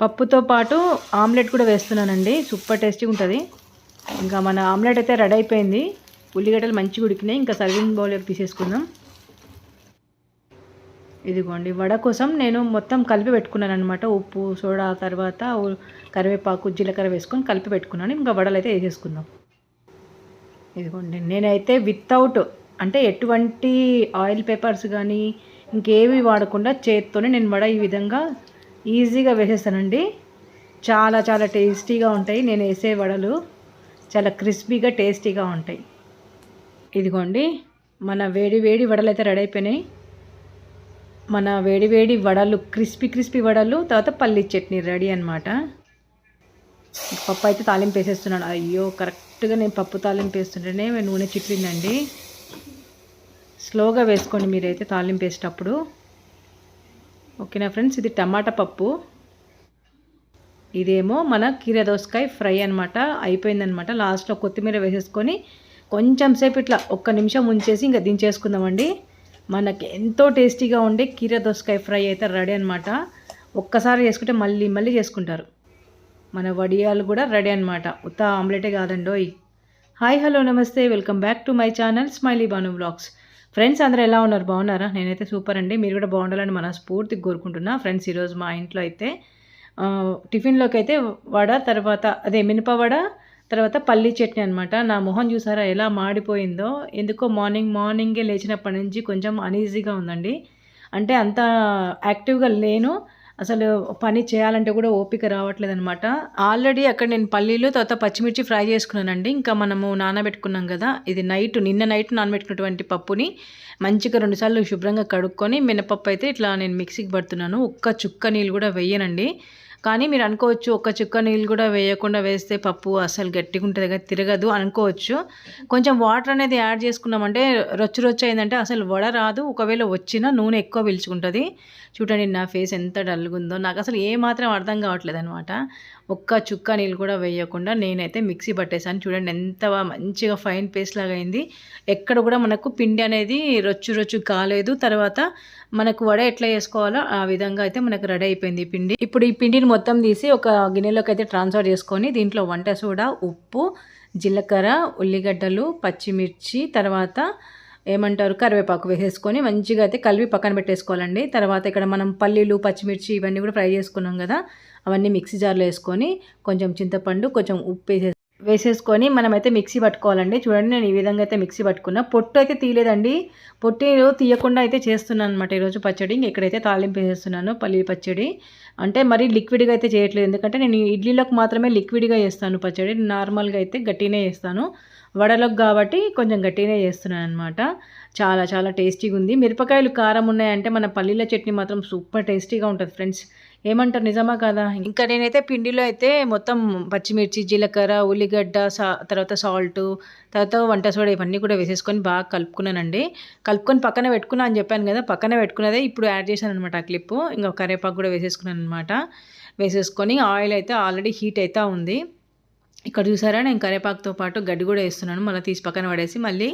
పప్పుతో పాటు ఆమ్లెట్ కూడా వేస్తున్నానండి. సూపర్ టేస్టీగా ఉంటుంది. ఇంకా మన ఆమ్లెట్ అయితే రెడీ అయిపోయింది. ఉల్లిగడ్డలు మంచిగా ఉడికినాయి. ఇంకా సర్వింగ్ బౌల్లోకి తీసేసుకుందాం. ఇదిగోండి వడ కోసం నేను మొత్తం కలిపి పెట్టుకున్నాను అనమాట ఉప్పు సోడా తర్వాత కరివేపాకు జీలకర్ర వేసుకొని కలిపి పెట్టుకున్నాను. ఇంకా వడలు అయితే వేసేసుకుందాం. ఇదిగోండి నేనైతే వితౌట్ అంటే ఎటువంటి ఆయిల్ పేపర్స్ కానీ ఇంకేవి వాడకుండా చేత్తోనే నేను వడ ఈ విధంగా ఈజీగా వేసేస్తానండి. చాలా చాలా టేస్టీగా ఉంటాయి. నేను వేసే వడలు చాలా క్రిస్పీగా టేస్టీగా ఉంటాయి. ఇదిగోండి మన వేడి వేడి వడలు అయితే రెడీ అయిపోయినాయి. మన వేడి వేడి వడలు క్రిస్పీ క్రిస్పీ వడలు తర్వాత పల్లి చట్నీ రెడీ అనమాట పప్పు అయితే తాలింపు వేసేస్తున్నాను. అయ్యో కరెక్ట్గా నేను పప్పు తాలింపు వేస్తుంటేనే నూనె చిట్లిందండి. స్లోగా వేసుకోండి మీరైతే తాలింపు వేసేటప్పుడు. ఓకేనా ఫ్రెండ్స్ ఇది టమాటా పప్పు. ఇదేమో మన కీర దోసకాయ ఫ్రై అనమాట అయిపోయిందనమాట లాస్ట్లో కొత్తిమీర వేసేసుకొని కొంచెం సేపు ఇట్లా ఒక్క నిమిషం ఉంచేసి ఇంకా దించేసుకుందామండి. మనకి ఎంతో టేస్టీగా ఉండే కీర దోసకాయ ఫ్రై అయితే రెడీ అనమాట ఒక్కసారి చేసుకుంటే మళ్ళీ మళ్ళీ చేసుకుంటారు. మన వడియాలు కూడా రెడీ అనమాట ఉత్త ఆమ్లెటే కాదండోయ్. Hi hello namaste. Welcome back to my channel smiley Banu blogs friends అందరూ ఎలా ఉన్నారు? బాగున్నారా? నేనైతే సూపర్ అండి. మీరు కూడా బాగుండాలని మనస్ఫూర్తిగా కోరుకుంటున్నా. ఫ్రెండ్స్ ఈరోజు మా ఇంట్లో అయితే టిఫిన్లోకి అయితే వడ తర్వాత అదే మినప వడ తర్వాత పల్లీ చట్నీ అనమాట నా మొహం చూసారా ఎలా మాడిపోయిందో? ఎందుకో మార్నింగ్ మార్నింగే లేచినప్పటి నుంచి కొంచెం అనీజీగా ఉందండి. అంటే అంత యాక్టివ్గా లేను. అసలు పని చేయాలంటే కూడా ఓపిక రావట్లేదు అనమాట ఆల్రెడీ అక్కడ నేను పల్లీలు తర్వాత పచ్చిమిర్చి ఫ్రై చేసుకున్నానండి. ఇంకా మనము నానబెట్టుకున్నాం కదా ఇది నైట్ నిన్న నైట్ నానబెట్టుకున్నటువంటి పప్పుని మంచిగా రెండుసార్లు శుభ్రంగా కడుక్కొని మినపప్పు అయితే ఇట్లా నేను మిక్సీకి పడుతున్నాను. ఒక్క చుక్క నీళ్ళు కూడా వేయనండి. కానీ మీరు అనుకోవచ్చు ఒక్క చుక్క నీళ్ళు కూడా వేయకుండా వేస్తే పప్పు అసలు గట్టిగా ఉంటుంది కదా తిరగదు అనుకోవచ్చు. కొంచెం వాటర్ అనేది యాడ్ చేసుకున్నామంటే రొచ్చు రొచ్చు అయిందంటే అసలు వడ రాదు. ఒకవేళ వచ్చినా నూనె ఎక్కువ పీల్చుకుంటుంది. చూడండి నా ఫేస్ ఎంత డల్గా ఉందో. నాకు అసలు ఏమాత్రం అర్థం కావట్లేదు అనమాట ఒక్క చుక్క నీళ్ళు కూడా వేయకుండా నేనైతే మిక్సీ పట్టేసాను చూడండి ఎంత మంచిగా ఫైన్ పేస్ట్ లాగా అయింది. ఎక్కడ కూడా మనకు పిండి అనేది రొచ్చు రొచ్చు కాలేదు. తర్వాత మనకు వడ ఎట్లా చేసుకోవాలో ఆ విధంగా అయితే మనకు రెడీ అయిపోయింది పిండి. ఇప్పుడు ఈ పిండిని మొత్తం తీసి ఒక గిన్నెలోకి అయితే ట్రాన్స్ఫర్ చేసుకొని దీంట్లో వంట సోడా ఉప్పు జీలకర్ర ఉల్లిగడ్డలు పచ్చిమిర్చి తర్వాత ఏమంటారు కరివేపాకు వేసేసుకొని మంచిగా అయితే కలిపి పక్కన పెట్టేసుకోవాలండి. తర్వాత ఇక్కడ మనం పల్లీలు పచ్చిమిర్చి ఇవన్నీ కూడా ఫ్రై చేసుకున్నాం కదా అవన్నీ మిక్సీ జార్లో వేసుకొని కొంచెం చింతపండు కొంచెం ఉప్పు వేసే వేసేసుకొని మనమైతే మిక్సీ పట్టుకోవాలండి. చూడండి నేను ఈ విధంగా అయితే మిక్సీ పట్టుకున్నా. పొట్టు అయితే తీయలేదండి. పొట్టు తీయకుండా అయితే చేస్తున్నాను అనమాట ఈరోజు పచ్చడి. ఇక్కడైతే తాలింపు వేసేస్తున్నాను పల్లి పచ్చడి. అంటే మరీ లిక్విడ్గా అయితే చేయట్లేదు. ఎందుకంటే నేను ఇడ్లీలోకి మాత్రమే లిక్విడ్గా చేస్తాను పచ్చడి. నార్మల్గా అయితే గట్టినే చేస్తాను. వడలకు కాబట్టి కొంచెం గట్టినే చేస్తున్నాను అనమాట చాలా చాలా టేస్టీగా ఉంది. మిరపకాయలు కారం ఉన్నాయంటే మన పల్లీల చట్నీ మాత్రం సూపర్ టేస్టీగా ఉంటుంది ఫ్రెండ్స్. ఏమంటారు? నిజమా కదా? ఇంకా నేనైతే పిండిలో అయితే మొత్తం పచ్చిమిర్చి జీలకర్ర ఉల్లిగడ్డ సా తర్వాత సాల్ట్ తర్వాత వంట సోడా ఇవన్నీ కూడా వేసేసుకొని బాగా కలుపుకున్నానండి. కలుపుకొని పక్కన పెట్టుకున్నా అని చెప్పాను కదా పక్కన పెట్టుకున్నదే ఇప్పుడు యాడ్ చేశాను అనమాట ఆ క్లిప్. ఇంకా కరివేపాకు కూడా వేసేసుకున్నాను అనమాట వేసేసుకొని ఆయిల్ అయితే ఆల్రెడీ హీట్ అవుతా ఉంది. ఇక్కడ చూసారా? నేను కరేపాకుతో పాటు గడ్డి కూడా వేస్తున్నాను. మళ్ళీ తీసి పక్కన పడేసి మళ్ళీ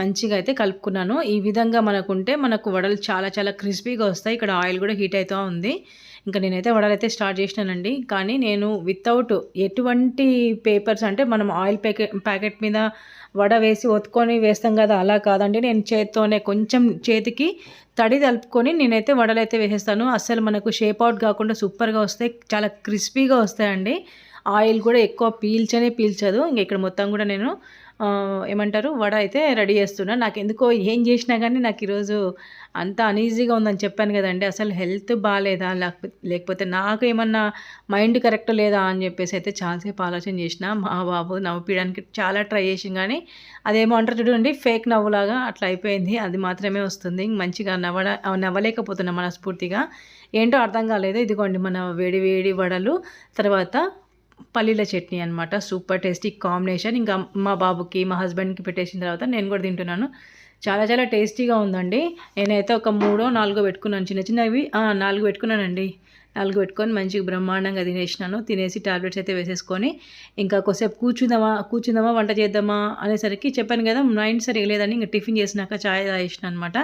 మంచిగా అయితే కలుపుకున్నాను. ఈ విధంగా మనకుంటే మనకు వడలు చాలా చాలా క్రిస్పీగా వస్తాయి. ఇక్కడ ఆయిల్ కూడా హీట్ అవుతూ ఉంది. ఇంకా నేనైతే వడలైతే స్టార్ట్ చేసినానండి. కానీ నేను వితౌట్ ఎటువంటి పేపర్స్ అంటే మనం ఆయిల్ ప్యాకెట్ ప్యాకెట్ మీద వడ వేసి ఒత్తుకొని వేస్తాం కదా అలా కాదండి. నేను చేత్తోనే కొంచెం చేతికి తడి తలుపుకొని నేనైతే వడలు అయితే వేసేస్తాను. అస్సలు మనకు షేప్ అవుట్ కాకుండా సూపర్గా వస్తాయి చాలా క్రిస్పీగా వస్తాయండి. ఆయిల్ కూడా ఎక్కువ పీల్చనే పీల్చదు. ఇంక ఇక్కడ మొత్తం కూడా నేను ఏమంటారు వడ అయితే రెడీ చేస్తున్నా. నాకు ఎందుకో ఏం చేసినా కానీ నాకు ఈరోజు అంత అనీజీగా ఉందని చెప్పాను కదండి. అసలు హెల్త్ బాగాలేదా లేకపోతే లేకపోతే నాకు ఏమన్నా మైండ్ కరెక్ట్ లేదా అని చెప్పేసి అయితే చాలాసేపు ఆలోచన చేసిన. మా బాబు నవ్వుపించడానికి చాలా ట్రై చేసాం కానీ అదేమో అంటారు చూడండి ఫేక్ నవ్వులాగా అట్లా అయిపోయింది. అది మాత్రమే వస్తుంది. ఇంక మంచిగా నవ్వ నవ్వలేకపోతున్నా మనస్ఫూర్తిగా. ఏంటో అర్థం కాలేదు. ఇదిగోండి మన వేడి వేడి వడలు. తర్వాత పల్లీల చట్నీ అనమాట సూపర్ టేస్టీ కాంబినేషన్ ఇంకా మా బాబుకి మా హస్బెండ్కి పెట్టేసిన తర్వాత నేను కూడా తింటున్నాను. చాలా చాలా టేస్టీగా ఉందండి. నేనైతే ఒక మూడో నాలుగో పెట్టుకున్నాను. చిన్న చిన్నవి. నాలుగు పెట్టుకున్నానండి. నాలుగు పెట్టుకొని మంచిగా బ్రహ్మాండంగా తినేసినాను. తినేసి టాబ్లెట్స్ అయితే వేసేసుకొని ఇంకా కొద్దిసేపు కూర్చుందామా కూర్చుందామా వంట చేద్దామా అనేసరికి చెప్పాను కదా నైన్ సరిగా లేదని ఇంకా టిఫిన్ చేసినాక చాయ్ తాగేసిన అనమాట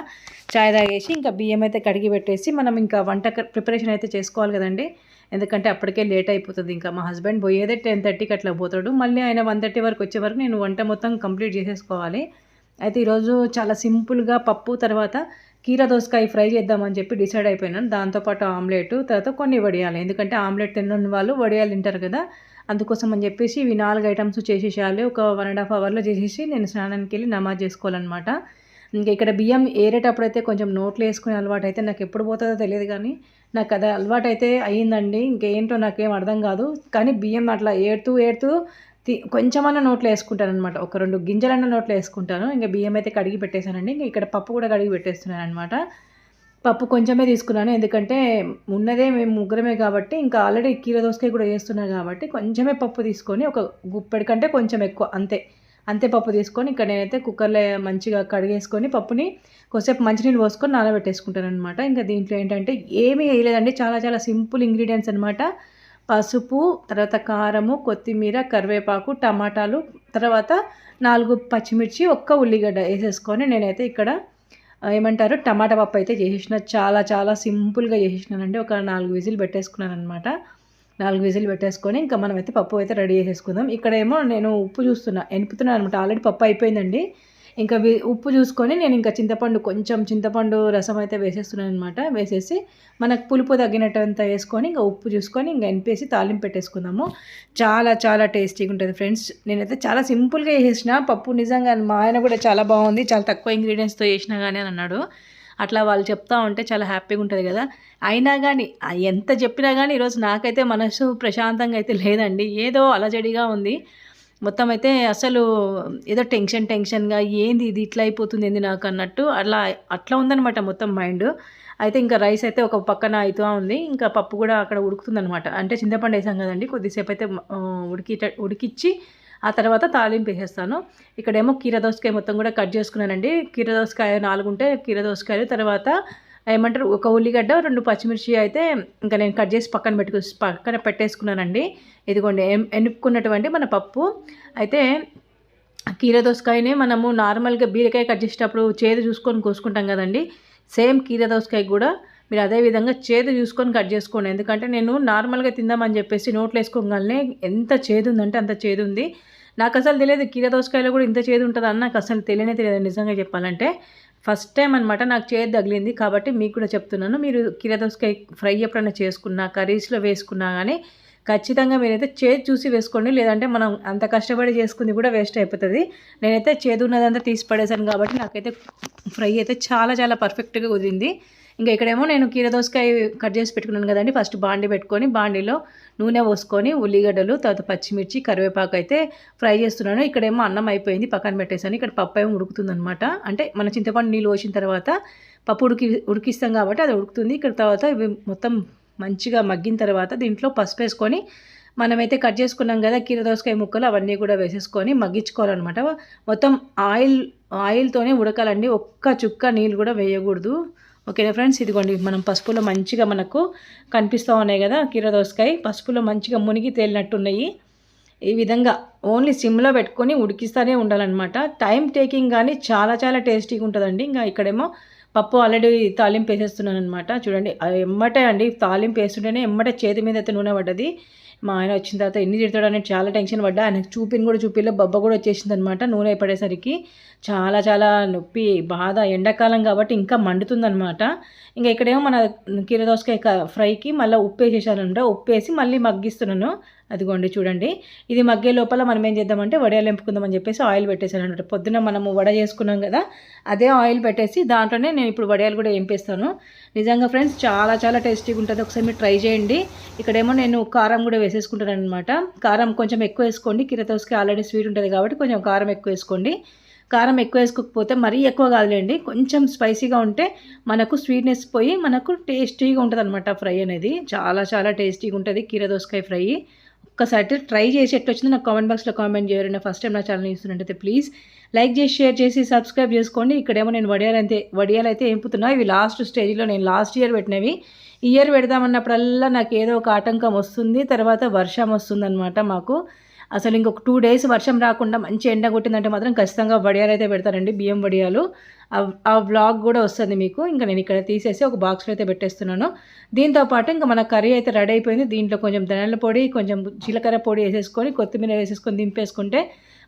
చాయ్ తాగేసి ఇంకా బియ్యం అయితే కడిగి పెట్టేసి మనం ఇంకా వంట ప్రిపరేషన్ అయితే చేసుకోవాలి కదండి. ఎందుకంటే అప్పటికే లేట్ అయిపోతుంది. ఇంకా మా హస్బెండ్ పోయేదే టెన్ థర్టీకి అట్లా పోతాడు. మళ్ళీ ఆయన వన్ థర్టీ వరకు వచ్చే వరకు నేను వంట మొత్తం కంప్లీట్ చేసేసుకోవాలి. అయితే ఈరోజు చాలా సింపుల్గా పప్పు తర్వాత కీర దోసకాయ ఫ్రై చేద్దామని చెప్పి డిసైడ్ అయిపోయినాను. దాంతోపాటు ఆమ్లెట్ తర్వాత కొన్ని వడియాలు. ఎందుకంటే ఆమ్లెట్ తినని వాళ్ళు వడియాలు తింటారు కదా అందుకోసం అని చెప్పేసి ఇవి నాలుగు ఐటమ్స్ చేసేసేయాలి. ఒక వన్ అండ్ హాఫ్ అవర్లో చేసేసి నేను స్నానానికి వెళ్ళి నమాజ్ చేసుకోవాలన్నమాట. ఇంకా ఇక్కడ బియ్యం ఏరేటప్పుడు అయితే కొంచెం నోట్లు వేసుకునే అలవాటు అయితే నాకు ఎప్పుడు పోతుందో తెలియదు కానీ నాకు అది అలవాటు అయితే అయ్యిందండి. ఇంకేంటో నాకేం అర్థం కాదు. కానీ బియ్యం అట్లా ఏడుతూ ఏడుతూ తి కొంచెమన్నా నోట్లో వేసుకుంటాను అనమాట ఒక రెండు గింజలన్న నోట్లో వేసుకుంటాను. ఇంకా బియ్యం అయితే కడిగి పెట్టేశానండి. ఇంకా ఇక్కడ పప్పు కూడా కడిగి పెట్టేస్తున్నాను అనమాట పప్పు కొంచెమే తీసుకున్నాను. ఎందుకంటే ఉన్నదే మేము ముగ్గురమే కాబట్టి ఇంకా ఆల్రెడీ కీర దోసకాయ కూడా వేస్తున్నాను కాబట్టి కొంచెమే పప్పు తీసుకొని ఒక గుప్పెడి కంటే కొంచెం ఎక్కువ అంతే. అంతే పప్పు తీసుకొని ఇక్కడ నేనైతే కుక్కర్లో మంచిగా కడిగేసుకొని పప్పుని కొద్దిసేపు మంచినీళ్ళు పోసుకొని నానబెట్టేసుకుంటాను అనమాట ఇంకా దీంట్లో ఏంటంటే ఏమీ వేయలేదండి. చాలా చాలా సింపుల్ ఇంగ్రీడియంట్స్ అనమాట పసుపు తర్వాత కారము కొత్తిమీర కరివేపాకు టమాటాలు తర్వాత నాలుగు పచ్చిమిర్చి ఒక్క ఉల్లిగడ్డ వేసేసుకొని నేనైతే ఇక్కడ ఏమంటారు టమాటా పప్పు అయితే చేసేసిన. చాలా చాలా సింపుల్గా చేసేసినానండి. ఒక నాలుగు విజిల్ పెట్టేసుకున్నాను అనమాట నాలుగు విజిల్ పెట్టేసుకొని ఇంకా మనం అయితే పప్పు అయితే రెడీ చేసేసుకుందాం. ఇక్కడ ఏమో నేను ఉప్పు చూస్తున్నా ఎనుపుతున్నాను అనమాట ఆల్రెడీ పప్పు అయిపోయిందండి. ఇంకా ఉప్పు చూసుకొని నేను ఇంకా చింతపండు కొంచెం చింతపండు రసం అయితే వేసేస్తున్నాను అనమాట వేసేసి మనకు పులుపు తగ్గినట్టంత వేసుకొని ఇంకా ఉప్పు చూసుకొని ఇంకా ఎనిపేసి తాలింపు పెట్టేసుకుందాము. చాలా చాలా టేస్టీగా ఉంటుంది ఫ్రెండ్స్. నేనైతే చాలా సింపుల్గా చేసిన పప్పు నిజంగా మా ఆయన కూడా చాలా బాగుంది. చాలా తక్కువ ఇంగ్రీడియంట్స్తో చేసినా కానీ అని అన్నాడు. అట్లా వాళ్ళు చెప్తా ఉంటే చాలా హ్యాపీగా ఉంటుంది కదా. అయినా కానీ ఎంత చెప్పినా కానీ ఈరోజు నాకైతే మనసు ప్రశాంతంగా అయితే లేదండి. ఏదో అలజడిగా ఉంది. మొత్తం అయితే అసలు ఏదో టెన్షన్ టెన్షన్గా ఏంది ఇది ఇట్లా అయిపోతుంది ఏంది నాకు అన్నట్టు అట్లా అట్లా ఉందనమాట మొత్తం మైండ్. అయితే ఇంకా రైస్ అయితే ఒక పక్కన అవుతూ ఉంది. ఇంకా పప్పు కూడా అక్కడ ఉడుకుతుంది అనమాట అంటే చింతపండు వేసాం కదండి కొద్దిసేపు అయితే ఉడికి ఉడికిచ్చి ఆ తర్వాత తాలింపు వేసేస్తాను. ఇక్కడేమో కీర దోసకాయ మొత్తం కూడా కట్ చేసుకున్నానండి. కీర దోసకాయ నాలుగు ఉంటే కీరదోసకాయలు తర్వాత ఏమంటారు ఒక ఉల్లిగడ్డ రెండు పచ్చిమిర్చి అయితే ఇంకా నేను కట్ చేసి పక్కన పెట్టుకు పక్కన పెట్టేసుకున్నానండి. ఇదిగోండి ఎనుక్కున్నటువంటి మన పప్పు. అయితే కీరదోసకాయని మనము నార్మల్గా బీరకాయ కట్ చేసేటప్పుడు చేదు చూసుకొని కోసుకుంటాం కదండి. సేమ్ కీర దోసకాయ కూడా మీరు అదే విధంగా చేదు చూసుకొని కట్ చేసుకోండి. ఎందుకంటే నేను నార్మల్గా తిందామని చెప్పేసి నోట్లు వేసుకోగానే ఎంత చేదు ఉందంటే అంత చేదు ఉంది నాకు అసలు తెలియదు కీర దోసకాయలో కూడా ఇంత చేదు ఉంటుంది నాకు అసలు తెలియనే తెలియదు నిజంగా చెప్పాలంటే. ఫస్ట్ టైం అనమాట నాకు చేదు తగిలింది కాబట్టి మీకు కూడా చెప్తున్నాను. మీరు కీరదోసకాయ ఫ్రై ఎప్పుడైనా చేసుకున్నా కర్రీస్లో వేసుకున్నా కానీ ఖచ్చితంగా మీరైతే చేదు చూసి వేసుకోండి. లేదంటే మనం అంత కష్టపడి చేసుకుంది కూడా వేస్ట్ అయిపోతుంది. నేనైతే చేదు ఉన్నదంతా తీసి పడేశాను కాబట్టి నాకైతే ఫ్రై అయితే చాలా చాలా పర్ఫెక్ట్గా కుదిరింది. ఇంకా ఇక్కడేమో నేను కీర దోసకాయ కట్ చేసి పెట్టుకున్నాను కదండి. ఫస్ట్ బాండి పెట్టుకొని బాండీలో నూనె పోసుకొని ఉల్లిగడ్డలు తర్వాత పచ్చిమిర్చి కరివేపాకు అయితే ఫ్రై చేస్తున్నాను. ఇక్కడేమో అన్నం అయిపోయింది పక్కన పెట్టేసాను ఇక్కడ పప్పు ఏమో ఉడుకుతుందనమాట అంటే మన చింతపండు నీళ్ళు పోసిన తర్వాత పప్పు ఉడికి ఉడికిస్తాం కాబట్టి అది ఉడుకుతుంది. ఇక్కడ తర్వాత ఇవి మొత్తం మంచిగా మగ్గిన తర్వాత దీంట్లో పసుపు వేసుకొని మనమైతే కట్ చేసుకున్నాం కదా కీర దోసకాయ ముక్కలు అవన్నీ కూడా వేసేసుకొని మగ్గించుకోవాలన్నమాట. మొత్తం ఆయిల్ ఆయిల్తోనే ఉడకాలండి. ఒక్క చుక్క నీళ్ళు కూడా వేయకూడదు. ఓకేనా ఫ్రెండ్స్ ఇదిగోండి మనం పసుపులో మంచిగా మనకు కనిపిస్తూ ఉన్నాయి కదా కీర దోసకాయ పసుపులో మంచిగా మునిగి తేలినట్టున్నాయి. ఈ విధంగా ఓన్లీ సిమ్లో పెట్టుకొని ఉడికిస్తూనే ఉండాలన్నమాట. టైం టేకింగ్ కానీ చాలా చాలా టేస్టీగా ఉంటుందండి. ఇంకా ఇక్కడేమో పప్పు ఆల్రెడీ తాలింపు వేసేస్తున్నాను అనమాట చూడండి ఎమ్మటే అండి తాలింపు వేస్తుంటేనే ఎమ్మటే చేతి మీద అయితే నూనె పడ్డది. మా ఆయన వచ్చిన తర్వాత ఎన్ని తిడతాడని చాలా టెన్షన్ పడ్డా. ఆయనకు చూపిన కూడా చూపిలో బొబ్బ కూడా వచ్చేసింది అనమాట నూనె పడేసరికి చాలా చాలా నొప్పి బాధ ఎండాకాలం కాబట్టి ఇంకా మండుతుందనమాట ఇంకా ఇక్కడేమో మన కీరదోసకాయ ఫ్రైకి మళ్ళీ ఉప్పు వేసేసానంట. ఉప్పు వేసి మళ్ళీ మగ్గిస్తున్నాను. అదిగోండి చూడండి. ఇది మగ్గే లోపల మనం ఏం చేద్దామంటే వడియాలు ఎంపుకుందామని చెప్పేసి ఆయిల్ పెట్టేశానమాట అనమాట పొద్దున మనము వడ చేసుకున్నాం కదా అదే ఆయిల్ పెట్టేసి దాంట్లోనే నేను ఇప్పుడు వడియాలు కూడా ఎంపేస్తాను నిజంగా ఫ్రెండ్స్ చాలా చాలా టేస్టీగా ఉంటుంది. ఒకసారి మీరు ట్రై చేయండి. ఇక్కడేమో నేను కారం కూడా వేసేసుకుంటాను అనమాట కారం కొంచెం ఎక్కువ వేసుకోండి. కిరతోస్కి ఆల్రెడీ స్వీట్ ఉంటుంది కాబట్టి కొంచెం కారం ఎక్కువ వేసుకోండి. కారం ఎక్కువ వేసుకోకపోతే మరీ ఎక్కువ కాదులేండి. కొంచెం స్పైసీగా ఉంటే మనకు స్వీట్నెస్ పోయి మనకు టేస్టీగా ఉంటుంది అనమాట ఫ్రై అనేది. చాలా చాలా టేస్టీగా ఉంటుంది కీర దోసకాయ ఫ్రై. ఒక్కసారి ట్రై చేసి ఎట్లా వచ్చిందో నాకు కామెంట్ బాక్స్లో కామెంట్ చేయరు. ఫస్ట్ టైం నా ఛానల్ చూస్తున్నట్టయితే ప్లీజ్ లైక్ చేసి షేర్ చేసి సబ్స్క్రైబ్ చేసుకోండి. ఇక్కడేమో నేను వడియాలు అయితే వడియాలు అయితే ఏంపుతున్నా. ఇవి లాస్ట్ స్టేజ్లో నేను లాస్ట్ ఇయర్ పెట్టినవి. ఇయర్ పెడదామన్నప్పుడల్లా నాకు ఏదో ఒక ఆటంకం వస్తుంది తర్వాత వర్షం వస్తుందన్నమాట మాకు. అసలు ఇంకొక టూ డేస్ వర్షం రాకుండా మంచి ఎండ కొట్టిందంటే మాత్రం ఖచ్చితంగా వడియాలు అయితే పెడతారండి బియ్యం వడియాలు. ఆ వ్లాగ్ కూడా వస్తుంది మీకు. ఇంకా నేను ఇక్కడ తీసేసి ఒక బాక్స్లో అయితే పెట్టేస్తున్నాను. దీంతో పాటు ఇంకా మన కర్రీ అయితే రెడీ అయిపోయింది. దీంట్లో కొంచెం ధనల పొడి కొంచెం జీలకర్ర పొడి వేసేసుకొని కొత్తిమీర వేసేసుకొని దింపేసుకుంటే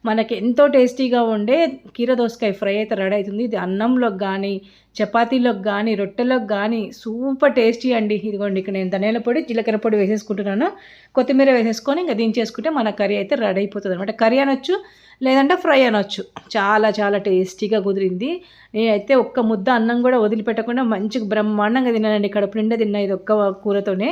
మనకి ఎంతో టేస్టీగా ఉండే కీర దోసకాయ ఫ్రై అయితే రెడీ అవుతుంది. ఇది అన్నంలోకి కానీ చపాతీలోకి కానీ రొట్టెలోకి కానీ సూపర్ టేస్టీ అండి. ఇదిగోండి ఇక్కడ నేను ధనియాల పొడి జీలకర్ర పొడి వేసేసుకుంటున్నాను. కొత్తిమీర వేసేసుకొని ఇంకా దించేసుకుంటే మన కర్రీ అయితే రెడీ అయిపోతుంది అనమాట కర్రీ అనొచ్చు లేదంటే ఫ్రై అనొచ్చు. చాలా చాలా టేస్టీగా కుదిరింది. నేనైతే ఒక్క ముద్ద అన్నం కూడా వదిలిపెట్టకుండా మంచిగా బ్రహ్మాండంగా తిన్నానండి. కడుపు నిండా తిన్నా ఇది ఒక్క కూరతోనే.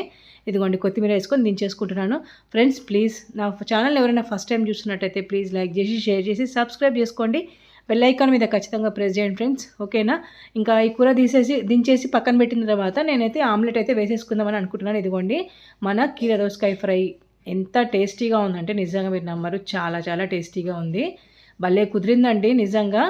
ఇదిగోండి కొత్తిమీర వేసుకొని దించేసుకుంటున్నాను. ఫ్రెండ్స్ ప్లీజ్ నా ఛానల్ ఎవరైనా ఫస్ట్ టైం చూస్తున్నట్టయితే ప్లీజ్ లైక్ చేసి షేర్ చేసి సబ్స్క్రైబ్ చేసుకోండి. బెల్ ఐకాన్ మీద ఖచ్చితంగా ప్రెస్ చేయండి ఫ్రెండ్స్ ఓకేనా ఇంకా ఈ కూర తీసేసి దించేసి పక్కన పెట్టిన తర్వాత నేనైతే ఆమ్లెట్ అయితే వేసేసుకుందామని అనుకుంటున్నాను. ఇదిగోండి మన కీర దోసకాయ ఫ్రై. ఎంత టేస్టీగా ఉందంటే నిజంగా మీరు నమ్మరు చాలా చాలా టేస్టీగా ఉంది. భలే కుదిరిందండి నిజంగా.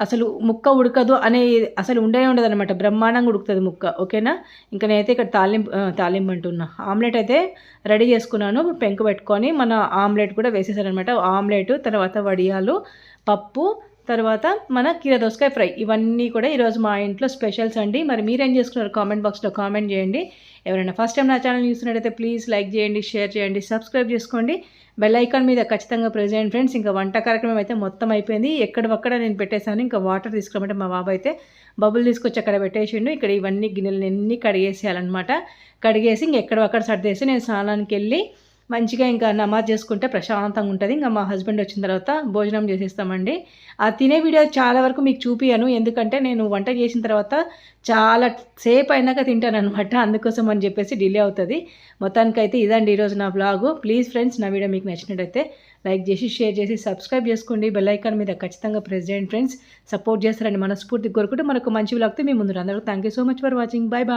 అసలు ముక్క ఉడకదు అనే అసలు ఉండనే ఉండదు అనమాట బ్రహ్మాండంగా ఉడుకుతుంది ముక్క. ఓకేనా? ఇంకా నేనైతే ఇక్కడ తాలింపు తాలింపు అంటున్నా. ఆమ్లెట్ అయితే రెడీ చేసుకున్నాను. పెంకు పెట్టుకొని మన ఆమ్లెట్ కూడా వేసేసాను అనమాట ఆమ్లెట్ తర్వాత వడియాలు పప్పు తర్వాత మన కీర దోసకాయ ఫ్రై. ఇవన్నీ కూడా ఈరోజు మా ఇంట్లో స్పెషల్స్ అండి. మరి మీరేం చేసుకున్నారు కామెంట్ బాక్స్లో కామెంట్ చేయండి. ఎవరైనా ఫస్ట్ టైం నా ఛానల్ చూస్తున్నట్టయితే ప్లీజ్ లైక్ చేయండి షేర్ చేయండి సబ్స్క్రైబ్ చేసుకోండి. బెల్ ఐకాన్ మీద ఖచ్చితంగా ప్రెస్ చేయండి ఫ్రెండ్స్. ఇంకా వంట కార్యక్రమం అయితే మొత్తం అయిపోయింది. ఎక్కడొక్కడ నేను పెట్టేశాను. ఇంకా వాటర్ తీసుకురామంటే మా బాబు అయితే బబుల్ తీసుకొచ్చి అక్కడ పెట్టేసిండు. ఇక్కడ ఇవన్నీ గిన్నెలు అన్నీ కడిగేసేయాలన్నమాట. కడిగేసి ఇంక ఎక్కడొక్కడ సర్దేసి నేను స్నానానికి వెళ్ళి మంచిగా ఇంకా నమాజ్ చేసుకుంటే ప్రశాంతంగా ఉంటుంది. ఇంకా మా హస్బెండ్ వచ్చిన తర్వాత భోజనం చేసేస్తామండి. ఆ తినే వీడియో చాలా వరకు మీకు చూపియను ఎందుకంటే నేను వంట చేసిన తర్వాత చాలా సేపు అయినాక తింటాను అనమాట అందుకోసం అని చెప్పేసి డిలే అవుతుంది. మొత్తానికైతే ఇదండి ఈరోజు నా బ్లాగు. ప్లీజ్ ఫ్రెండ్స్ నా వీడియో మీకు నచ్చినట్టయితే లైక్ చేసి షేర్ చేసి సబ్స్క్రైబ్ చేసుకోండి. బెల్ ఐకాన్ మీద ఖచ్చితంగా ప్రెసిడెంట్ ఫ్రెండ్స్. సపోర్ట్ చేస్తారండి మనస్ఫూర్తి కోరుకుంటూ మనకు మంచి బ్లాగ్తో మీ ముందు అందరూ thank you so much for watching. Bye bye